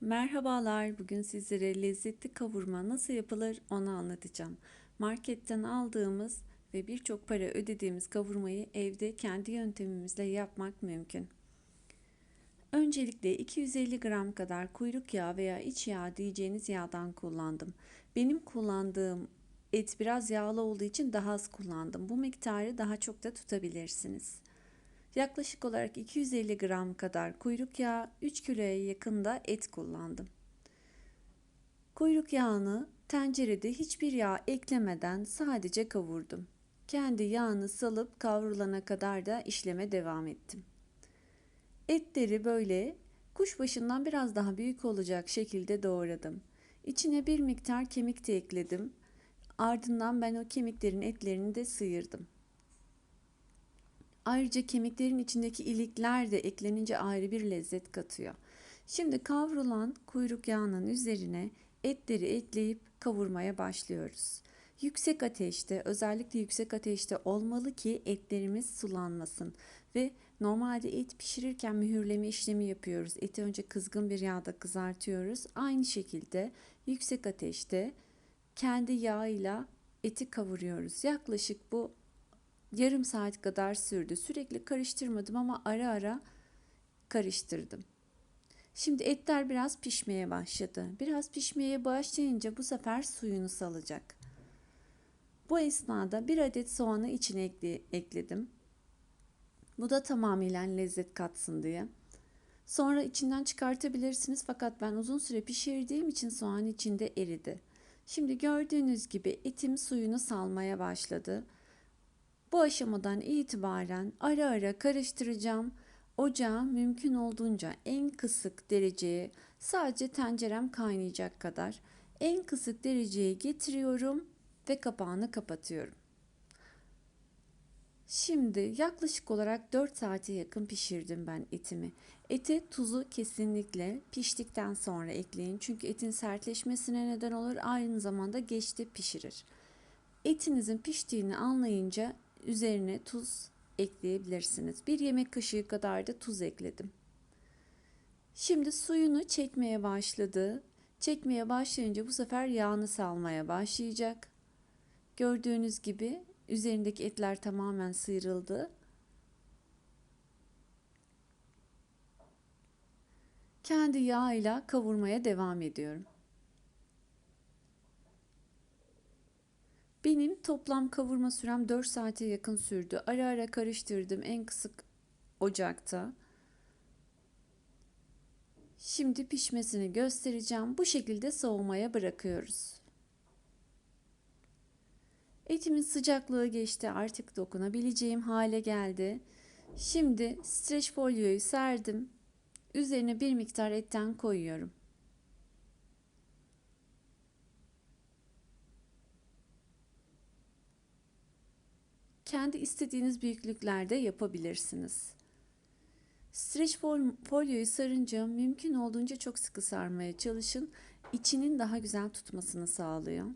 Merhabalar, bugün sizlere lezzetli kavurma nasıl yapılır onu anlatacağım. Marketten aldığımız ve birçok para ödediğimiz kavurmayı evde kendi yöntemimizle yapmak mümkün. Öncelikle 250 gram kadar kuyruk yağı veya iç yağ diyeceğiniz yağdan kullandım. Benim kullandığım et biraz yağlı olduğu için daha az kullandım. Bu miktarı daha çok da tutabilirsiniz. Yaklaşık olarak 250 gram kadar kuyruk yağı, 3 kiloya yakın da et kullandım. Kuyruk yağını tencerede hiçbir yağ eklemeden sadece kavurdum. Kendi yağını salıp kavrulana kadar da işleme devam ettim. Etleri böyle kuşbaşından biraz daha büyük olacak şekilde doğradım. İçine bir miktar kemik de ekledim. Ardından ben o kemiklerin etlerini de sıyırdım. Ayrıca kemiklerin içindeki ilikler de eklenince ayrı bir lezzet katıyor. Şimdi kavrulan kuyruk yağının üzerine etleri ekleyip kavurmaya başlıyoruz. Yüksek ateşte, özellikle yüksek ateşte olmalı ki etlerimiz sulanmasın ve normalde et pişirirken mühürleme işlemi yapıyoruz. Eti önce kızgın bir yağda kızartıyoruz. Aynı şekilde yüksek ateşte kendi yağıyla eti kavuruyoruz. Yaklaşık bu yarım saat kadar sürdü. Sürekli karıştırmadım ama ara ara karıştırdım. Şimdi etler biraz pişmeye başladı. Biraz pişmeye başlayınca bu sefer suyunu salacak. Bu esnada bir adet soğanı içine ekle, ekledim. Bu da tamamıyla lezzet katsın diye. Sonra içinden çıkartabilirsiniz fakat ben uzun süre pişirdiğim için soğan içinde eridi. Şimdi gördüğünüz gibi etim suyunu salmaya başladı. Bu aşamadan itibaren ara ara karıştıracağım. Ocağı mümkün olduğunca en kısık dereceye sadece tencerem kaynayacak kadar en kısık dereceye getiriyorum ve kapağını kapatıyorum. Şimdi yaklaşık olarak 4 saate yakın pişirdim ben etimi. Ete tuzu kesinlikle piştikten sonra ekleyin. Çünkü etin sertleşmesine neden olur. Aynı zamanda geçti pişirir. Etinizin piştiğini anlayınca üzerine tuz ekleyebilirsiniz. Bir yemek kaşığı kadar da tuz ekledim. Şimdi suyunu çekmeye başladı. Çekmeye başlayınca bu sefer yağını salmaya başlayacak. Gördüğünüz gibi üzerindeki etler tamamen sıyrıldı. Kendi yağıyla kavurmaya devam ediyorum. Benim toplam kavurma sürem 4 saate yakın sürdü. Ara ara karıştırdım en kısık ocakta. Şimdi pişmesini göstereceğim. Bu şekilde soğumaya bırakıyoruz. Etimin sıcaklığı geçti. Artık dokunabileceğim hale geldi. Şimdi streç folyoyu serdim. Üzerine bir miktar etten koyuyorum. Kendi istediğiniz büyüklüklerde yapabilirsiniz. Streç folyoyu sarınca mümkün olduğunca çok sıkı sarmaya çalışın. İçinin daha güzel tutmasını sağlıyor.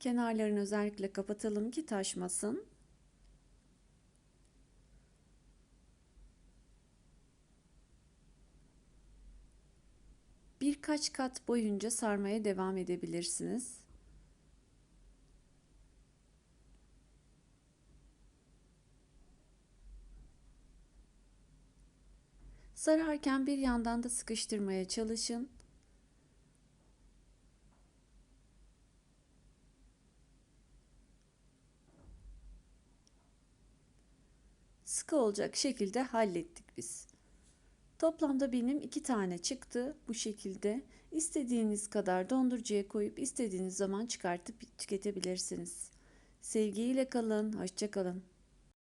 Kenarlarını özellikle kapatalım ki taşmasın. Birkaç kat boyunca sarmaya devam edebilirsiniz. Sararken bir yandan da sıkıştırmaya çalışın. Sıkı olacak şekilde hallettik biz. Toplamda benim iki tane çıktı bu şekilde. İstediğiniz kadar dondurucuya koyup istediğiniz zaman çıkartıp tüketebilirsiniz. Sevgiyle kalın, hoşça kalın.